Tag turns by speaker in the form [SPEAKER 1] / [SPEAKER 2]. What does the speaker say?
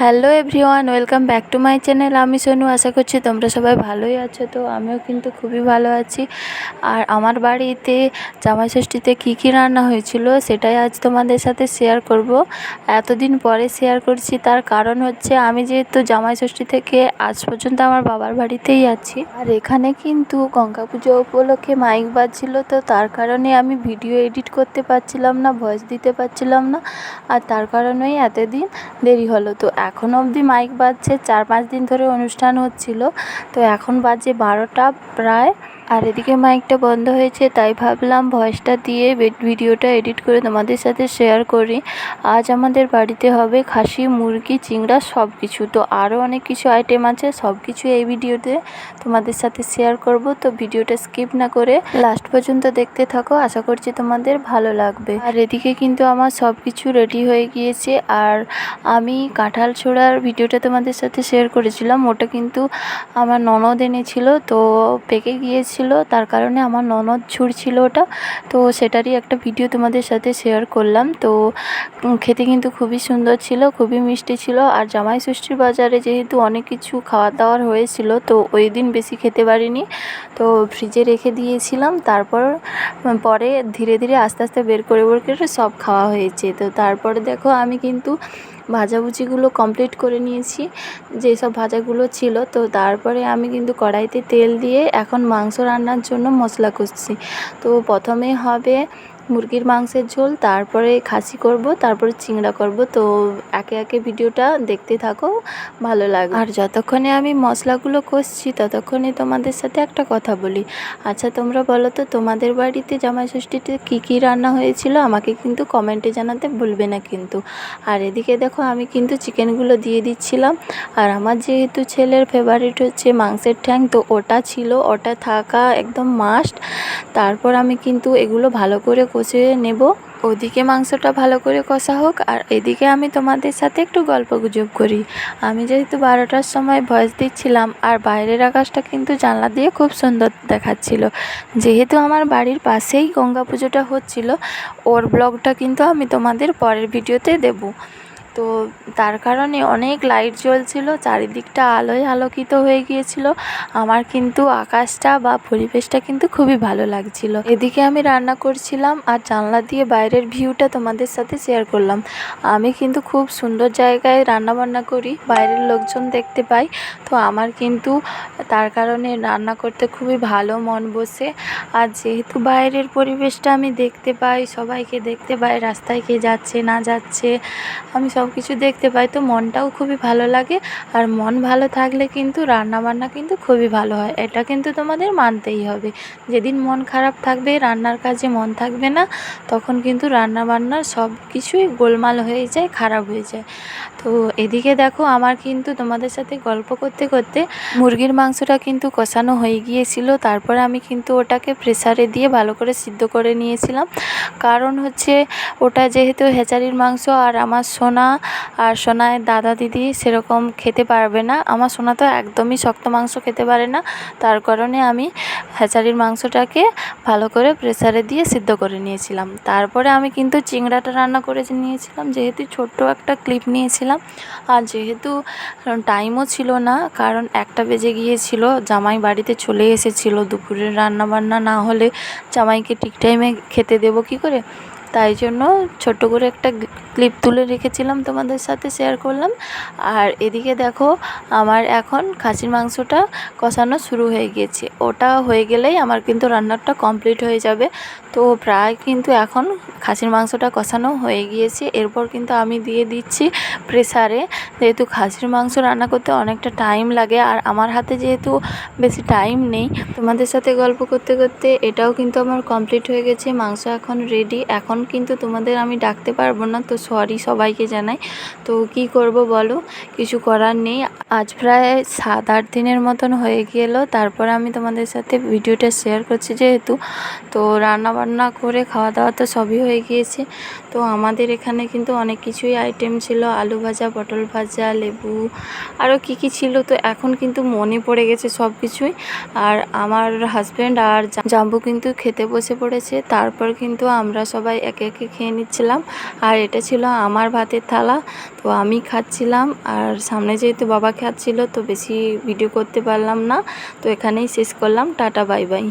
[SPEAKER 1] Hello everyone welcome back to my channel আমি সোনু, আশা করছি তোমরা সবাই ভালোই আছো। তো আমিও কিন্তু খুবই ভালো আছি। আর আমার বাড়িতে জামাই ষষ্ঠীতে কী কী রান্না হয়েছিল সেটাই আজ তোমাদের সাথে শেয়ার করব। এতদিন পরে শেয়ার করছি, তার কারণ হচ্ছে আমি যেহেতু জামাই ষষ্ঠী থেকে আজ পর্যন্ত আমার বাবার বাড়িতেই আছি। আর এখানে কিন্তু গঙ্গা পুজো উপলক্ষে মাইক বাজছিল, তো তার কারণে আমি ভিডিও এডিট করতে পারছিলাম না ভয়েস দিতে পারছিলাম না। আর তার কারণেই এতদিন দেরি হলো। তো এখন অবধি মাইক বাজছে, চার পাঁচ দিন ধরে অনুষ্ঠান হচ্ছিল। তো এখন বাজে বারোটা প্রায়। আর এদিকে মাইকটা বন্ধ হয়েছে, তাই ভাবলাম ভয়েসটা দিয়ে ভিডিওটা এডিট করে তোমাদের সাথে শেয়ার করি। আজ আমাদের বাড়িতে হবে খাসি, মুরগি, চিংড়া সব কিছু তো আরও অনেক কিছু আইটেম আছে সব কিছু এই ভিডিওতে তোমাদের সাথে শেয়ার করব। তো ভিডিওটা স্কিপ না করে লাস্ট পর্যন্ত দেখতে থাকো, আশা করছি তোমাদের ভালো লাগবে। আর এদিকে কিন্তু আমার সব কিছু রেডি হয়ে গিয়েছে। আর আমি কাঁঠাল ছোড়ার ভিডিওটা তোমাদের সাথে শেয়ার করেছিলাম, ওটা কিন্তু আমার ননদ এনেছিল, তো পেকে গিয়েছে। ছিল, তার কারণে আমার ননদ ছুঁড়ছিল ওটা। তো সেটারই একটা ভিডিও তোমাদের সাথে শেয়ার করলাম। তো খেতে কিন্তু খুবই সুন্দর ছিল, খুবই মিষ্টি ছিল। আর জামাই ষষ্ঠীর বাজারে যেহেতু অনেক কিছু খাওয়া দাওয়ার হয়েছিল, তো ওই দিন বেশি খেতে পারিনি। তো ফ্রিজে রেখে দিয়েছিলাম। তারপর পরে ধীরে ধীরে আস্তে আস্তে বের করে বের করে সব খাওয়া হয়েছে। তো তারপরে দেখো আমি কিন্তু ভাজাভুজিগুলো কমপ্লিট করে নিয়েছি, যেসব ভাজাগুলো ছিল। তো তারপরে আমি কিন্তু কড়াইতে তেল দিয়ে এখন মাংস রান্নার জন্য মশলা কষছি। তো প্রথমে হবে মুরগির মাংসের ঝোল, তারপরে খাসি করব, তারপরে চিংড়া করব। তো একে একে ভিডিওটা দেখতে থাকো, ভালো লাগে আর যতক্ষণে আমি মশলাগুলো কষছি, ততক্ষণে তোমাদের সাথে একটা কথা বলি। আচ্ছা তোমরা বলো তো, তোমাদের বাড়িতে জামাই ষষ্ঠীতে কী কী রান্না হয়েছিল? আমাকে কিন্তু কমেন্টে জানাতে ভুলবে না কিন্তু। আর এদিকে দেখো, আমি কিন্তু চিকেনগুলো দিয়ে দিচ্ছিলাম। আর আমার যেহেতু ছেলের ফেভারিট হচ্ছে মাংসের ঠ্যাং, তো ওটা ছিল, ওটা থাকা একদম মাস্ট তারপর আমি কিন্তু এগুলো ভালো করে কষে নেব। ওদিকে মাংসটা ভালো করে কষা হোক আর এদিকে আমি তোমাদের সাথে একটু গল্প গুজব করি। আমি যেহেতু বারোটার সময় ভয়েস দিচ্ছিলাম আর বাইরের আকাশটা কিন্তু জানলা দিয়ে খুব সুন্দর দেখাচ্ছিল। যেহেতু আমার বাড়ির পাশেই গঙ্গা পুজোটা হচ্ছিল, ওর ব্লগটা কিন্তু আমি তোমাদের পরের ভিডিওতে দেবো। তো তার কারণে অনেক লাইট জ্বলছিল, চারিদিকটা আলোয় আলোকিত হয়ে গিয়েছিল। আমার কিন্তু আকাশটা বা পরিবেশটা কিন্তু খুবই ভালো লাগছিল। এদিকে আমি রান্না করছিলাম আর জানলা দিয়ে বাইরের ভিউটা তোমাদের সাথে শেয়ার করলাম। আমি কিন্তু খুব সুন্দর জায়গায় রান্না বান্না করি, বাইরের লোকজন দেখতে পাই। তো আমার কিন্তু তার কারণে রান্না করতে খুবই ভালো মন বসে। আর যেহেতু বাইরের পরিবেশটা আমি দেখতে পাই, সবাইকে দেখতে পাই, রাস্তায় কে যাচ্ছে, না যাচ্ছে, আমি সব কিছু দেখতে পাই, তো মনটাও খুবই ভালো লাগে। আর মন ভালো থাকলে কিন্তু রান্নাবান্না কিন্তু খুবই ভালো হয়, এটা কিন্তু তোমাদের মানতেই হবে। যেদিন মন খারাপ থাকবে, রান্নার কাজে মন থাকবে না, তখন কিন্তু রান্নাবান্নার সব কিছুই গোলমাল হয়ে যায়, খারাপ হয়ে যায়। তো এদিকে দেখো, আমার কিন্তু তোমাদের সাথে গল্প করতে করতে মুরগির মাংসটা কিন্তু কষানো হয়ে গিয়েছিল, তারপরে আমি কিন্তু ওটাকে প্রেসারে দিয়ে ভালো করে সিদ্ধ করে নিয়েছিলাম। কারণ হচ্ছে ওটা যেহেতু হেচারির মাংস আর আমার সোনা আর সোনায় দাদা দিদি সেরকম খেতে পারবে না। আমার সোনা তো একদমই শক্ত মাংস খেতে পারে না। তার কারণে আমি হ্যাচারির মাংসটাকে ভালো করে প্রেসারে দিয়ে সিদ্ধ করে নিয়েছিলাম। তারপরে আমি কিন্তু চিংড়াটা রান্না করে নিয়েছিলাম। যেহেতু ছোট্ট একটা ক্লিপ নিয়েছিলাম, আর যেহেতু টাইমও ছিল না, কারণ একটা বেজে গিয়েছিল, জামাই বাড়িতে চলে এসেছিল, দুপুরের রান্নাবান্না না হলে জামাইকে ঠিক টাইমে খেতে দেবো কী করে? তাই জন্য ছোট্ট করে একটা ক্লিপ তুলে রেখেছিলাম তোমাদের সাথে শেয়ার করলাম। আর এদিকে দেখো, আমার এখন খাসির মাংসটা কষানো শুরু হয়ে গিয়েছে ওটা হয়ে গেলেই আমার কিন্তু রান্নাটা কমপ্লিট হয়ে যাবে। তো প্রায় কিন্তু এখন খাসির মাংসটা কষানো হয়ে গিয়েছে। এরপর কিন্তু আমি দিয়ে দিচ্ছি প্রেসারে। যেহেতু খাসির মাংস রান্না করতে অনেকটা টাইম লাগে, আর আমার হাতে যেহেতু বেশি টাইম নেই, তোমাদের সাথে গল্প করতে করতে এটাও কিন্তু আমার কমপ্লিট হয়ে গেছে। মাংস এখন রেডি এখন কিন্তু তোমাদের আমি ডাকতে পারব না, তো সরি সবাইকে জানাই। তো কি করব বলো? কিছু করার নেই। আজ প্রায় সাত, আট দিনের মতন হয়ে গেল। তারপর আমি তোমাদের সাথে ভিডিওটা শেয়ার করছি যেহেতু। তো রান্না বান্না করে খাওয়া দাওয়া তো সবই হয়ে গিয়েছে তো আমাদের এখানে কিন্তু অনেক কিছুই আইটেম ছিল। আলু ভাজা, পটল ভাজা, লেবু আরও কী কী ছিল। তো এখন কিন্তু মনে পড়ে গেছে সব কিছুই আর আমার হাজব্যান্ড আর জাম্বু কিন্তু খেতে বসে পড়েছে। তারপর কিন্তু আমরা সবাই একে একে খেয়ে নিচ্ছিলাম। আর এটা ছিল আমার ভাতের থালা। তো আমি খাচ্ছিলাম। আর সামনে যেহেতু বাবা খাচ্ছিল, তো বেশি ভিডিও করতে পারলাম না। তো এখানেই শেষ করলাম। Tata bye bye